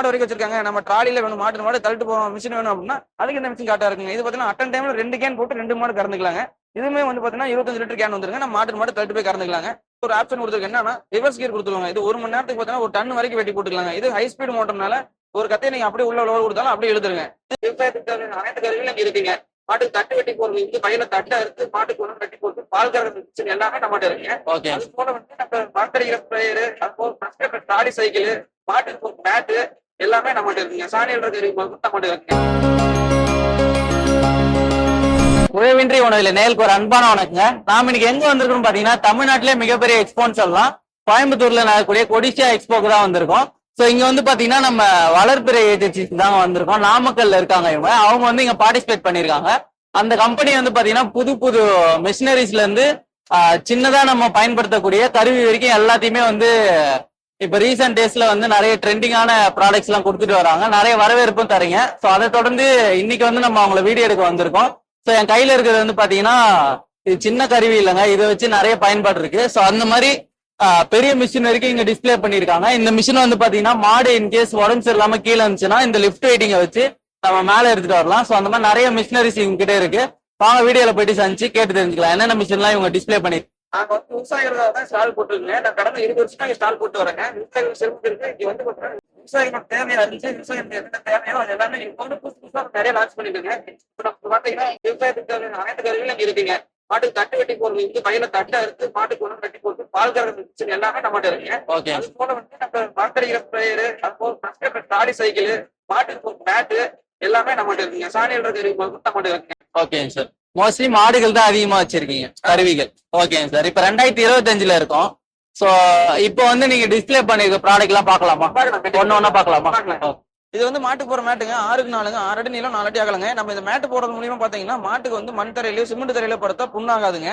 மாடு வரைக்கும் வச்சிருக்காங்க. நம்ம ட்ராலில வேணும் மாட்டு மாடு தள்ளிட்டு போவோம் மிஷின் வேணும் அப்படின்னா அதுக்கு இந்த மிஷின் காட்டா இருக்குங்க. இது பாத்தீங்கன்னா அட்டன் டைம்ல ரெண்டு கேன் போட்டு ரெண்டு மாடு கறந்துக்கலாங்க. இதுவுமே வந்து பாத்தீங்கன்னா இருபத்தஞ்சு லிட்டர் கேன் வந்துருங்க. நம்ம மாட்டு மாடு தள்ளிட்டு போய் கறந்துக்கலாங்க. ஒரு ஆப்ஷன் கொடுத்துருக்கு. என்னன்னா ரிவர்ஸ் கியர் கொடுத்துருவாங்க. இது ஒரு மணி நேரத்துக்கு பாத்தீங்கன்னா ஒரு டன் வரைக்கும் வெட்டி போட்டுக்கலாங்க. இது ஹை ஸ்பீட் மோட்டர்னால ஒரு கத்தையை நீங்க அப்படியே உள்ள லோடு கொடுத்தாலும் அப்படியே எழுதுருங்க விவசாயத்துக்கு அனைத்து கருவிகளும் இங்க இருக்குங்க. மாட்டுக்கு தட்டு வெட்டி போடுறது இருந்து பையில தட்டை இருக்கு மாட்டுக்கு உணவு வெட்டி போட்டு பால் கறந்து எல்லாமே நம்மகிட்ட இருக்குங்க. ஓகே அது போல வந்து நம்ம மரத்தடிக்கிற ஸ்ப்ரேயரு அது போல டாலி சைக்கிள் மாட்டுக்கு மேட்டு எல்லாமே நம்மகிட்ட இருக்குங்க. சாணியில் இருக்கிற நம்மகிட்ட இருக்குங்க. குறைவின்றி உணவில் நேருக்கு ஒரு அன்பான வணக்கங்க. நாம இன்னைக்கு எங்க வந்திருக்கோம் பாத்தீங்கன்னா தமிழ்நாட்டிலே மிகப்பெரிய எக்ஸ்போன்னு சொல்லலாம். கோயம்புத்தூர்ல நடக்கக்கூடிய கொடிசியா எக்ஸ்போக்கு தான் வந்திருக்கோம். சோ இங்க வந்து பாத்தீங்கன்னா நம்ம வளர்ப்பிறை ஏஜென்சி தாங்க வந்திருக்கோம். நாமக்கல்ல இருக்காங்க இவங்க. அவங்க வந்து இங்க பார்ட்டிசிபேட் பண்ணிருக்காங்க அந்த கம்பெனி வந்து பாத்தீங்கன்னா புது புது மிஷினரிஸ்ல இருந்து சின்னதா நம்ம பயன்படுத்தக்கூடிய கருவி வரைக்கும் எல்லாத்தையுமே வந்து இப்ப ரீசெண்ட் டேஸ்ல வந்து நிறைய ட்ரெண்டிங்கான ப்ராடக்ட்ஸ் எல்லாம் கொடுத்துட்டு வராங்க. நிறைய வரவேற்பும் தரீங்க சோ அதை தொடர்ந்து இன்னைக்கு வந்து நம்ம அவங்களை வீடியோ எடுக்க வந்திருக்கோம். சோ என் கையில இருக்கிறது வந்து பாத்தீங்கன்னா இது சின்ன கருவி இல்லைங்க. இதை வச்சு நிறைய பயன்பாடு இருக்கு. சோ அந்த மாதிரி பெரிய மிஷின் வரைக்கும் இங்க டிஸ்ப்ளே பண்ணிருக்காங்க இந்த மிஷின் வந்து பாத்தீங்கன்னா மாடு இன்கேஸ் உடம்பு சரியில்லாம கீழே இருந்துச்சுன்னா இந்த லிஃப்ட் வெயிட்டிங்க வச்சு நம்ம மேல எடுத்துட்டு வரலாம். சோ அந்த மாதிரி நிறைய மிஷினரிஸ் இவங்க கிட்ட இருக்கு. வாங்க வீடியோல போயிட்டு சந்திச்சு கேட்டு தெரிஞ்சுக்கலாம். என்னென்ன மிஷின்லாம் இவங்க டிஸ்ப்ளே பண்ணி நாங்க வந்து விவசாயிகளுக்காக தான் ஸ்டால் போட்டுருக்கேன். நான் கடந்த இருபது வருஷமா இங்க ஸ்டால் போட்டு வரேங்க விவசாயிகள் சிறப்பு இங்க வந்து விவசாயிகளுக்கு தேவையா இருந்துச்சு விவசாயம் என்னென்ன தேவையோ அது எல்லாமே இப்போ வந்து புதுசு புதுசா நிறைய லான்ச் பண்ணிருக்கேங்க இப்போ நம்ம பாத்தீங்கன்னா விவசாயத்துக்கு தேவையான அனைத்து கருவிகளும் இங்க இருக்குங்க. மாட்டுக்கு தட்டு வெட்டி போடுறது இருந்து பையில தட்டை இருக்கு மாட்டுக்கு உணவு வெட்டி போட்டு பால் கறந்து எல்லாமே நம்மகிட்ட இருக்குங்க. ஓகே அது போல வந்து நம்ம மரத்தடிக்கிற ஸ்ப்ரேயரு அது போல டாலி சைக்கிள் மாட்டுக்கு மேட்டு எல்லாமே நம்மகிட்ட இருக்குங்க. சாணியில் இருக்கிற நம்மகிட்ட இருக்குங்க. ஓகேங்க சார் மோஸ்ட்லி மாடுகள் தான் அதிகமா வச்சிருக்கீங்க. கருவிகள். ஓகேங்க சார் இப்ப ரெண்டாயிரத்தி இருபத்தஞ்சுல இருக்கும். சோ இப்போ வந்து நீங்க டிஸ்ப்ளே பண்ணிருக்க ப்ராடக்ட் எல்லாம் பார்க்கலாமா? ஒன்னு ஒன்னா பார்க்கலாமா? இது வந்து மாட்டுக்கு போற மேட்டுங்க. ஆறுக்கு நாலுங்க. ஆறு அடி நீளம் நாலு அடி அகலங்க. நம்ம இந்த மேட்டு போடுறது மூலியமா பாத்தீங்கன்னா மாட்டுக்கு வந்து மண் தரையிலயோ சிமெண்ட் தரையில படுத்தா புண்ணாகாதுங்க.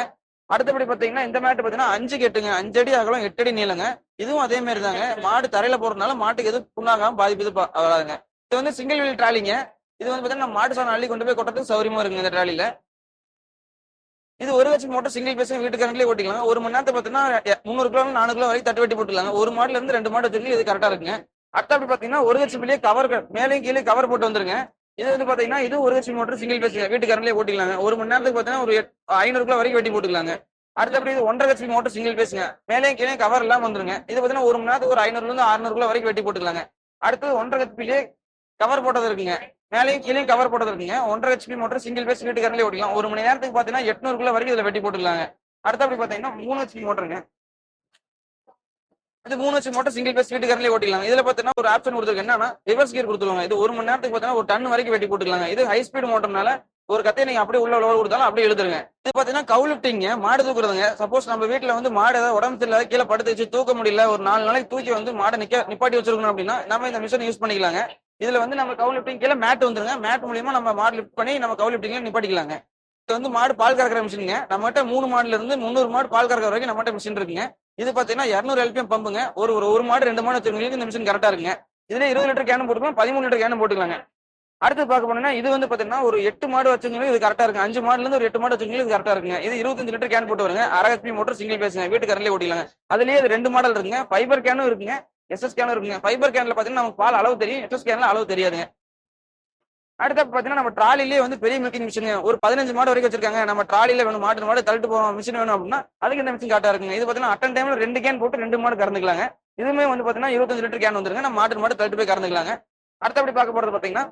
அடுத்தபடி பாத்தீங்கன்னா இந்த மேட்டு பாத்தீங்கன்னா அஞ்சு கெட்டுங்க. அஞ்சு அடி அகலம் எட்டு அடி நீளங்க. இதுவும் அதே மாதிரி தாங்க மாடு தரையில போறதுனால மாட்டுக்கு எதுவும் புண்ணாகாம பாதிப்பு இது பா- வராதுங்க இது வந்து சிங்கிள் வீல் ட்ராலிங்க இது வந்து பாத்தீங்கன்னா மாட்டு சாணம் அள்ளி கொண்டு போய் கொட்டத்துக்கு சௌரியமா இருக்குங்க இந்த ட்ராலில இது ஒரு லட்சம் மோட்டர் சிங்கிள் பேஸ் வீட்டுக்காரங்களே ஓட்டிக்கலாம். ஒரு மணி நேரத்தை பார்த்தீங்கன்னா முந்நூறு கிலோ நானூறு கிலோ வரைக்கும் தட்டு வெட்டி போட்டுக்கலாங்க ஒரு மாடல இருந்து ரெண்டு மாடு வச்சிருக்கு இது கரெக்டா இருக்குங்க. அடுத்த அப்படி பாத்தீங்கன்னா ஒரு லட்சம் கவர் மேலேயும் கீழே கவர் போட்டு வந்துருங்க. இது வந்து பாத்தீங்கன்னா இது ஒரு லட்சம் மோட்டர் சிங்கிள் பேஸ் வீட்டுக்காரங்களே ஓட்டிக்கலாங்க. ஒரு மணி நேரத்துக்கு பாத்தீங்கன்னா ஒரு ஐநூறு கிலோ வரைக்கும் வெட்டி போட்டுக்கலாங்க. அடுத்தபடி இது ஒன்றரை லட்சம் மோட்டர் சிங்கிள் பேஸுங்க மேலையும் கீழே கவர் எல்லாம் வந்துருங்க. இது பாத்தீங்கன்னா ஒரு மணி நேரத்துக்கு ஒரு ஐநூறுல இருந்து அறுநூறு கிலோ வரைக்கும் வெட்டி போட்டுக்கலாங்க. அடுத்தது ஒன்றரை ஹெச்பிலேயே கவர் போட்டது இருக்குங்க. மேலேயும் கீழே கவர் போட்டது இருக்குங்க. ஒன்றரை ஹெச்பி மோட்டர் சிங்கிள் பேஸ் வீட்டு கரண்ட்லயே ஒரு மணி நேரத்துக்கு பாத்தீங்கன்னா எட்நூறு வரைக்கும் இதுல வெட்டி போட்டுலாங்க அடுத்த அப்படி பாத்தீங்கன்னா மூணு ஹெச்பி மோட்டருங்க. இது மூணு ஹெச்பி மோட்டர் சிங்கிள் பேஸ் வீட்டு கரண்ட்லயே ஓட்டிக்கலாம் இதுல பாத்தீங்கன்னா ஒரு ஆப்ஷன் கொடுத்துருக்கு. என்னன்னா ரிவர்ஸ் கியர் கொடுத்துருவாங்க. இது ஒரு மணி நேரத்துக்கு பாத்தீங்கன்னா ஒரு டன் வரைக்கும் வெட்டி போட்டுக்கலாங்க. இது ஹை ஸ்பீட் மோட்டர்னால ஒரு கத்தையை நீங்க அப்படியே உள்ள லோடு கொடுத்தாலும் அப்படியே எழுதுருங்க இது பாத்தீங்கன்னா கவுலிப்டிங்க மாடு தூக்குறதுங்க. சப்போஸ் நம்ம வீட்டுல வந்து மாடு ஏதாவது உடம்பு சரியில்லாத கீழே படுத்து வச்சு தூக்க முடியல ஒரு நாலு நாளைக்கு தூக்கி வந்து மாடை நிக்க நிப்பாட்டி வச்சிருக்கணும் அப்படின்னா நம்ம இந்த மிஷின் யூஸ் பண்ணிக்கலாங்க. இதுல வந்து நம்ம கவு லிப்டிங் கீழே மேட் வந்துருங்க. மேட் மூலியமா நம்ம மாடு லிப்ட் பண்ணி நம்ம கவு லிப்டிங்ல நிப்பாட்டிக்கலாங்க. இது வந்து மாடு பால் கறக்கிற மிஷினுங்க நம்மகிட்ட மூணு மாடுல இருந்து முந்நூறு மாடு பால் கறக்கிற வரைக்கும் நம்மகிட்ட மிஷின் இருக்குங்க. இது பாத்தீங்கன்னா இரநூறு எல்பிஎம் பம்புங்க ஒரு ஒரு ஒரு மாடு ரெண்டு மாடு வச்சிருக்கீங்க இந்த மிஷின் கரெக்டா இருக்குங்க. இதுல இருபது லிட்டர் கேனும் போட்டுக்கலாம். பதிமூணு லிட்டர் கேனும் போட்டுக்கலாங்க. அடுத்து பார்க்க போனோம்னா இது வந்து பாத்தீங்கன்னா ஒரு எட்டு மாடு வச்சுங்களுக்கு இது கரெக்டா இருக்கு அஞ்சு மாடுல இருந்து ஒரு எட்டு மாடு வச்சுங்களுக்கு இது கரெக்டா இருக்குங்க. இது இருபத்தஞ்சு லிட்டர் கேன் போட்டு வருங்க. அரை ஹெச்பி மோட்டர் சிங்கிள் பேசுங்க வீட்டு கரண்ட்லேயே ஓட்டிக்கலாங்க அதுலயே ரெண்டு மாடல் இருக்குங்க. ஃபைபர் கேனும் இருக்குங்க. எஸ்எஸ் கேனும் இருக்குங்க. ஃபைபர் கேன்ல பாத்தீங்கன்னா நமக்கு பால் அளவு தெரியும். எஸ்எஸ் கேன்ல அளவு தெரியாதுங்க. அடுத்த பாத்தீங்கன்னா நம்ம ட்ராலிலேயே வந்து பெரிய மில்கிங் மிஷின் ஒரு பதினஞ்சு மாடு வரைக்கும் வச்சிருக்காங்க. நம்ம ட்ராலியில வேணும் மாட்டு மாடு தள்ளிட்டு போவோம் மிஷின் வேணும் அப்படின்னா அதுக்கு இந்த மிஷின் கரெக்டா இருக்குங்க. இது பாத்தீங்கன்னா அட்டன் டைம்ல ரெண்டு கேன் போட்டு ரெண்டு மாடு கறந்துக்கலாங்க. இதுவுமே வந்து பாத்தீங்கன்னா இருபத்தஞ்சு லிட்டர் கேன் வந்துருங்க. நம்ம மாட்டு மாடு தள்ளிட்டு போய் கறந்துக்கலாங்க. அடுத்தபடி பார்க்க போறது பாத்தீங்கன்னா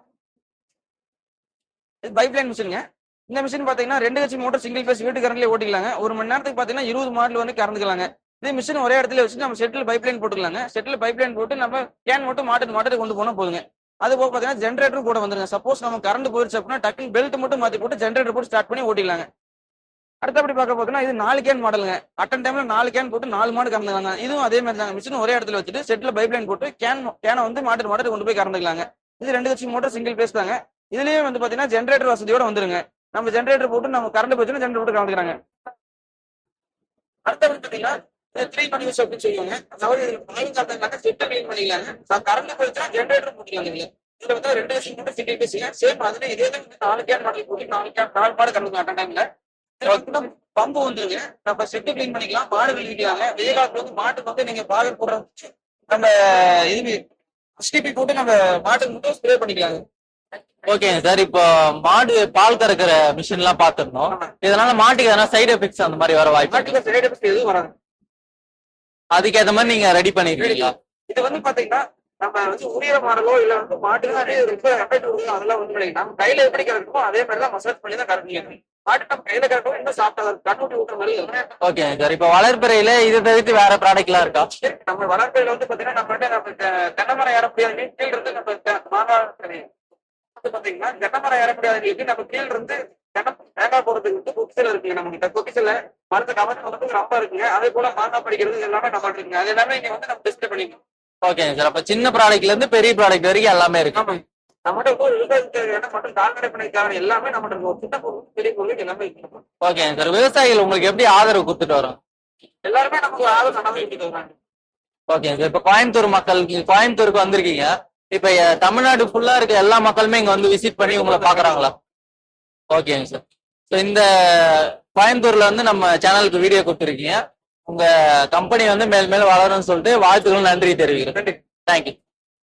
இது பைப்லைன் மிஷினுங்க இந்த மிஷின் பாத்தீங்கன்னா ரெண்டு கட்சி மோட்டர் சிங்கிள் பேஸ் வீட்டு கரண்ட்லேயே ஓட்டிக்கலாங்க. ஒரு மணி நேரத்துக்கு பாத்தீங்கன்னா இருபது மாடல் வந்து கறந்துக்கலாங்க. இதே மிஷின் ஒரே இடத்துல வச்சு நம்ம செட்டில் பைப்லைன் போட்டுக்கலாங்க. செட்டில் பைப்லைன் போட்டு நம்ம கேன் மட்டும் மாட்டு மாட்டுக்கு கொண்டு போனா போதுங்க. அது போக பாத்தீங்கன்னா ஜென்ரேட்டர் கூட வந்துருங்க. சப்போஸ் நம்ம கரண்ட் போயிருச்சு அப்படின்னா டக்குனு பெல்ட் மட்டும் மாத்தி போட்டு ஜென்ரேட்டர் போட்டு ஸ்டார்ட் பண்ணி ஓட்டிக்கலாங்க அடுத்தபடி பார்க்க பார்த்தீங்கன்னா இது நாலு கேன் மாடலுங்க அட்டன் டைம்ல நாலு கேன் போட்டு நாலு மாடு கறந்துக்கலாங்க. இதுவும் அதே மாதிரி தாங்க. மிஷின் ஒரே இடத்துல வச்சுட்டு செட்ல பைப்லைன் போட்டு கேன் கேனை வந்து மாட்டு மாட்டு கொண்டு போய் கறந்துக்கலாங்க. இது ரெண்டு கட்சி மோட்டர் சிங்கிள் பேஸ் தாங்க. இதுலயே வந்து பாத்தீங்கன்னா ஜென்ரேட்டர் வசதியோட வந்துருங்க. நம்ம ஜென்ரேட்டர் போட்டு நம்ம கரண்ட் போச்சுன்னா ஜென்ரேட்டர் போட்டு கலந்துக்கிறாங்க அடுத்தது பாத்தீங்கன்னா த்ரீ பண்ணி யூஸ் அப்படின்னு சொல்லுவாங்க அதாவது இதுல காத்தாங்க செட்டை க்ளீன் பண்ணிக்கலாங்க. கரண்ட் போச்சுன்னா ஜென்ரேட்டர் போட்டுக்கலாங்க இதுல. இதுல வந்து ரெண்டு வருஷம் மட்டும் சிங்கிள் பேசுங்க சேம் அதுல இதே தான் நாலு கேன் மாடல் போட்டு நாலு கேன் நாலு மாடு கறந்துக்கலாம் அட்டன் டைம்ல பம்பு வந்துருங்க. நம்ம செட்டு க்ளீன் பண்ணிக்கலாம். மாடு வெளியிடலாங்க வெயில் காலத்துல வந்து மாட்டுக்கு வந்து நீங்க பால் போடுற நம்ம இது எஸ்டிபி போட்டு நம்ம மாட்டுக்கு மட்டும் ஸ்ப்ரே பண்ணிக்கலாங்க. ஓகேங்க சார் இப்போ மாடு பால் கறக்கிற மிஷின் எல்லாம் பாத்துருந்தோம் இதனால மாட்டுக்கு எதனா சைடு எஃபெக்ட்ஸ் அந்த மாதிரி வர வாய்ப்பு சைடு எஃபெக்ட் எதுவும் வராது. அதுக்கேத்த மாதிரி நீங்க ரெடி பண்ணிருக்கீங்களா இது வந்து பாத்தீங்கன்னா நம்ம வந்து உரிய மாடலோ இல்ல வந்து மாட்டுக்கு தான் ரொம்ப எஃபெக்ட் கொடுக்கும் அதெல்லாம் வந்து நம்ம கையில எப்படி கறக்குமோ அதே மாதிரி தான் மசாஜ் பண்ணி தான் கறக்கணும் மாட்டு நம்ம கையில கறக்கும் இன்னும் சாப்பிட்டா கண்ணூட்டி ஊட்டுற மாதிரி. ஓகேங்க சார் இப்போ வளர்ப்பிறையில இதை தவிர்த்து வேற ப்ராடக்ட் எல்லாம் இருக்கா. நம்ம வளர்ப்பையில வந்து பாத்தீங்கன்னா நம்ம வந்து நம்ம தென்னை மரம் ஏற முடியாது. கீழ இருந்து நம்ம மாங்காய் வந்து பாத்தீங்கன்னா தென்னை மரம் ஏற முடியாது. நம்ம கீழ இருந்து தேங்காய் போடுறதுக்கு வந்து கொக்கிசில இருக்குங்க நம்ம கிட்ட. கொக்கிசில மரத்தை கவர்ச்சி வந்து ரொம்ப இருக்குங்க. அதே போல மாங்காய் படிக்கிறது எல்லாமே நம்ம இருக்குங்க. அது எல்லாமே இங்க வந்து நம்ம டிஸ்பிளே பண்ணிக்கலாம். ஓகேங்க சார் அப்ப சின்ன ப்ராடக்ட்ல இருந்து பெரிய ப்ராடக்ட் வரைக்கும் எல்லாமே இருக்கு. ஓகேங்க சார் விவசாயிகள் உங்களுக்கு எப்படி ஆதரவு கொடுத்துட்டு வரோம்? எல்லாருமே நமக்கு ஆதரவு எடுத்துட்டு வராங்க. ஓகேங்க சார் இப்ப கோயம்புத்தூர் மக்களுக்கு கோயம்புத்தூருக்கு வந்திருக்கீங்க. இப்ப தமிழ்நாடு ஃபுல்லா இருக்க எல்லா மக்களுமே இங்க வந்து விசிட் பண்ணி உங்களை பாக்குறாங்களா? ஓகேங்க சார் ஸோ இந்த கோயம்புத்தூர்ல வந்து நம்ம சேனலுக்கு வீடியோ கொடுத்துருக்கீங்க. உங்க கம்பெனி வந்து மேல் மேல் வளரும்னு சொல்லிட்டு வாழ்த்துக்கள் நன்றி தெரிவிக்கிறேன். தேங்க்யூ